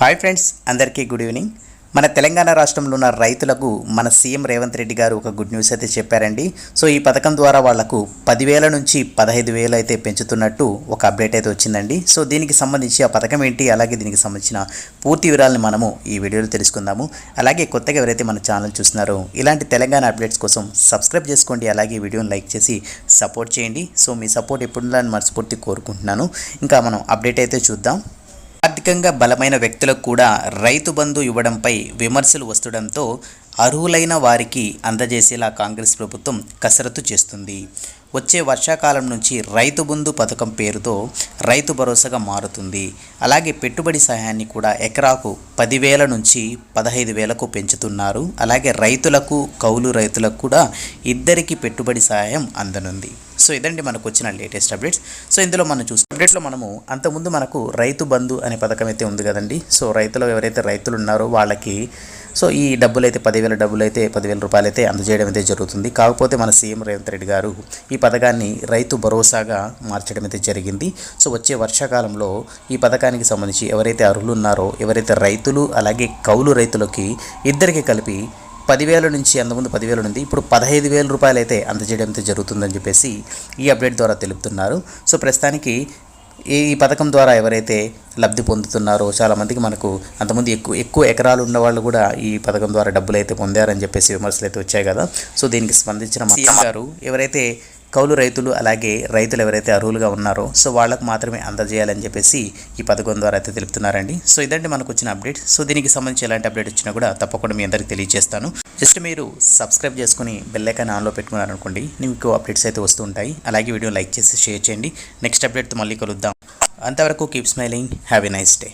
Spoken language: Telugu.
హాయ్ ఫ్రెండ్స్ అందరికీ గుడ్ ఈవినింగ్. మన తెలంగాణ రాష్ట్రంలో ఉన్న రైతులకు మన సీఎం రేవంత్ రెడ్డి గారు ఒక గుడ్ న్యూస్ అయితే చెప్పారండి. సో ఈ పథకం ద్వారా వాళ్ళకు పదివేల నుంచి పదహైదు వేలు అయితే పెంచుతున్నట్టు ఒక అప్డేట్ అయితే వచ్చిందండి. సో దీనికి సంబంధించి ఆ పథకం ఏంటి అలాగే దీనికి సంబంధించిన పూర్తి వివరాలను మనము ఈ వీడియోలో తెలుసుకుందాము. అలాగే కొత్తగా ఎవరైతే మన ఛానల్ చూస్తున్నారో ఇలాంటి తెలంగాణ అప్డేట్స్ కోసం సబ్స్క్రైబ్ చేసుకోండి. అలాగే వీడియోని లైక్ చేసి సపోర్ట్ చేయండి. సో మీ సపోర్ట్ ఎప్పుడు ఉండాలని మనస్ఫూర్తి కోరుకుంటున్నాను. ఇంకా మనం అప్డేట్ అయితే చూద్దాం. ఆర్థికంగా బలమైన వ్యక్తులకు కూడా రైతు బంధు ఇవ్వడంపై విమర్శలు వస్తుండడంతో అర్హులైన వారికి అందజేసేలా కాంగ్రెస్ ప్రభుత్వం కసరత్తు చేస్తుంది. వచ్చే వర్షాకాలం నుంచి రైతు బంధు పథకం పేరుతో రైతు భరోసాగా మారుతుంది. అలాగే పెట్టుబడి సహాయాన్ని కూడా ఎకరాకు పదివేల నుంచి పదహైదు వేలకు పెంచుతున్నారు. అలాగే రైతులకు కౌలు రైతులకు కూడా ఇద్దరికి పెట్టుబడి సహాయం అందనుంది. సో ఇదండి మనకు వచ్చిన లేటెస్ట్ అప్డేట్స్. సో ఇందులో మనం చూస్తే అప్డేట్లో మనము అంతకుముందు మనకు రైతు బంధు అనే పథకం అయితే ఉంది కదండి. సో రైతులు ఎవరైతే రైతులు ఉన్నారో వాళ్ళకి సో ఈ డబ్బులు అయితే పదివేల డబ్బులు అయితే పదివేల రూపాయలు అయితే అందజేయడం అయితే జరుగుతుంది. కాకపోతే మన సీఎం రేవంత్ రెడ్డి గారు ఈ పథకాన్ని రైతు భరోసాగా మార్చడం అయితే జరిగింది. సో వచ్చే వర్షాకాలంలో ఈ పథకానికి సంబంధించి ఎవరైతే అర్హులు ఉన్నారో ఎవరైతే రైతులు అలాగే కౌలు రైతులకి ఇద్దరికి కలిపి పదివేల నుంచి అంతకుముందు పదివేలు ఉంది. ఇప్పుడు పదహైదు వేల రూపాయలు అయితే అందజేయడం అయితే జరుగుతుందని చెప్పేసి ఈ అప్డేట్ ద్వారా తెలుపుతున్నారు. సో ప్రస్తుతానికి ఈ పథకం ద్వారా ఎవరైతే లబ్ధి పొందుతున్నారో చాలామందికి మనకు అంతమంది ఎక్కువ ఎక్కువ ఎకరాలు ఉన్న వాళ్ళు కూడా ఈ పథకం ద్వారా డబ్బులు అయితే పొందారని చెప్పేసి విమర్శలు అయితే వచ్చాయి కదా. సో దీనికి స్పందించిన మా సీఎం గారు ఎవరైతే కౌలు రైతులు అలాగే రైతులు ఎవరైతే అర్హులుగా ఉన్నారో సో వాళ్ళకు మాత్రమే అందజేయాలని చెప్పేసి ఈ పథకం ద్వారా అయితే తెలుపుతున్నారండి. సో ఇదండి మనకు వచ్చిన అప్డేట్. సో దీనికి సంబంధించి ఎలాంటి అప్డేట్ వచ్చినా కూడా తప్పకుండా మీ అందరికీ తెలియజేస్తాను. జస్ట్ మీరు సబ్స్క్రైబ్ చేసుకుని బెల్లైకాన్ ఆన్లో పెట్టుకున్నారనుకోండి మీకు అప్డేట్స్ అయితే వస్తూ ఉంటాయి. అలాగే వీడియో లైక్ చేసి షేర్ చేయండి. నెక్స్ట్ అప్డేట్తో మళ్ళీ కలుద్దాం. అంతవరకు keep smiling. Have a nice day.